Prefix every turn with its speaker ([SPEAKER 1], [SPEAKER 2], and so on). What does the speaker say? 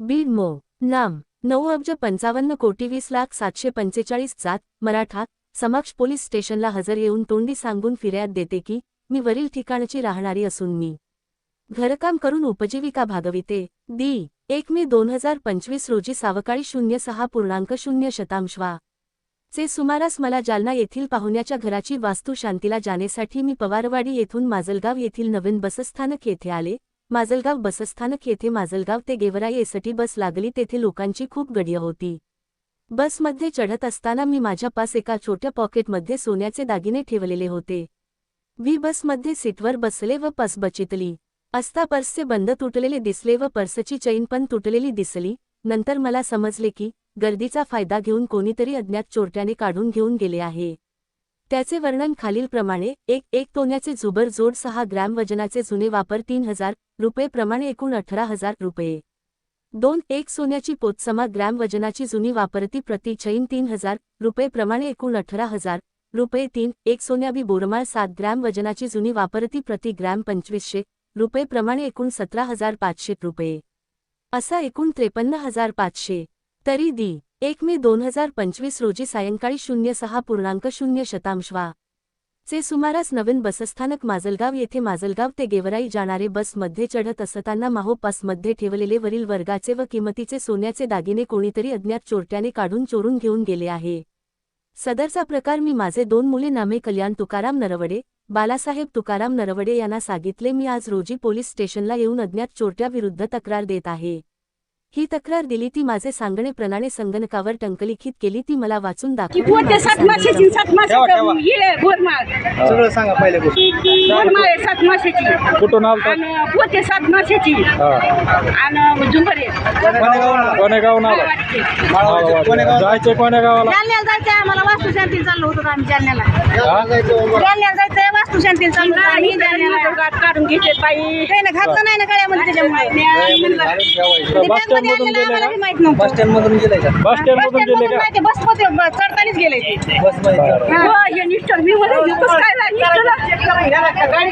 [SPEAKER 1] बीड मो नाम. नऊ अब्ज पंचावन्न कोटी वीस लाख सातशे पंचेचाळीस जात मराठा. समक्ष पोलीस स्टेशनला हजर येऊन तोंडी सांगून फिर्याद देते की मी वरील ठिकाणची राहणारी असून मी. घरकाम करून उपजीविका भागविते. दी. एक मे दोन हजार पंचवीस रोजी सावकाळी शून्य सहा पूर्णांक शून्य शतांशवा. चे सुमारास मला जालना येथील पाहुण्याच्या घराची वास्तू शांतीला जाण्यासाठी मी पवारवाडी येथून माजलगाव येथील नवीन बसस्थानक येथे आले. माजलगाव बसस्थानक येथे माजलगाव ते गेवराई एसटी बस लागली तेथे लोकांची खूप गडिय होती. बसमध्ये चढत असताना मी माझ्या पास एका छोट्या पॉकेटमध्ये सोन्याचे दागिने ठेवलेले होते. व्ही बसमध्ये सीटवर बसले व पस बचितली. असता पर्सचे बंद तुटलेले दिसले व पर्सची चैन पण तुटलेली दिसली. नंतर मला समजले की गर्दीचा फायदा घेऊन कोणीतरी अज्ञात चोरट्याने काढून घेऊन गेले आहे. त्याचे वर्णन खालीलप्रमाणे एक एक तोन्याचे जुबर जोड सहा ग्रॅम वजनाचे जुने वापर तीन हजार रुपये प्रमाणे एकूण अठरा हजार रुपये. दोन एक सोन्याची पोतसमा ग्रॅम वजनाची जुनी वापरती प्रति चैन तीन हजार रुपये प्रमाणे एकूण अठरा हजार रुपये. तीन एक सोन्याबी बोरमाळ सात ग्रॅम वजनाची जुनी वापरती प्रति ग्रॅम पंचवीसशे रुपये प्रमाणे एकूण सतरा हजार पाचशे रुपये. असा एकूण त्रेपन्न हजार पाचशे. तरी दी एक मे दोन हजार पंचवीस रोजी सायंकाळी शून्य सहा पूर्णांक शून्य शतांशवा चे सुमारास नवीन बसस्थानक माजलगाव येथे माजलगाव ते गेवराई जाणारे बसमध्ये चढत असताना माहो पासमध्ये ठेवलेले वरील वर्गाचे व किमतीचे सोन्याचे दागिने कोणीतरी अज्ञात चोरट्याने काढून चोरून घेऊन गेले आहे. सदरचा प्रकार मी माझे दोन मुले नामे कल्याण तुकाराम नरवडे बालासाहेब तुकाराम नरवडे यांना सांगितले. मी आज रोजी पोलीस स्टेशनला येऊन अज्ञात चोरट्याविरुद्ध तक्रार देत आहे. ही तक्रार दिली ती माझे सांगणे प्रणाने संगणकावर टंकलिखित केली ती मला वाचून
[SPEAKER 2] की
[SPEAKER 1] दाखवा
[SPEAKER 2] पोते सात माशाची सात माशाचं ये बोरमाळ.
[SPEAKER 3] सगळं सांगा पहिले
[SPEAKER 2] सात माशाची
[SPEAKER 4] कुठून आलता?
[SPEAKER 2] आणि पोते सात माशाची
[SPEAKER 4] हा.
[SPEAKER 2] आणि झुंबरे.
[SPEAKER 3] कोण्या
[SPEAKER 4] जायचे कोण्या गावाला
[SPEAKER 2] जालन्याला आम्हाला वास्तुशांती चाललो होतो आम्ही जालन्याला?
[SPEAKER 3] जालन्याला जायचं
[SPEAKER 2] जालन्याला काढून घेते बाई त्याने घातलं नाही ना गळ्यामध्ये त्याच्यामुळे
[SPEAKER 3] गळ्यामध्ये घालून ठेवायचं.
[SPEAKER 4] बस स्टँड
[SPEAKER 2] बँकमध्ये
[SPEAKER 4] मधून
[SPEAKER 2] आणलेलं
[SPEAKER 4] गेले
[SPEAKER 2] आम्हाला
[SPEAKER 4] का
[SPEAKER 2] बी माहीत नव्हतं
[SPEAKER 3] बस स्टँड मधून गेलाय का
[SPEAKER 4] बस स्टँड मधून गेले
[SPEAKER 2] बसमधून
[SPEAKER 4] का
[SPEAKER 2] माहिती बसमध्ये ब- चढतानाच गेले ते
[SPEAKER 3] बसमध्ये
[SPEAKER 2] हो, हे निष्ठर मी म्हणलं, हे कसं काय झालं? निष्ठर.
[SPEAKER 3] गाडी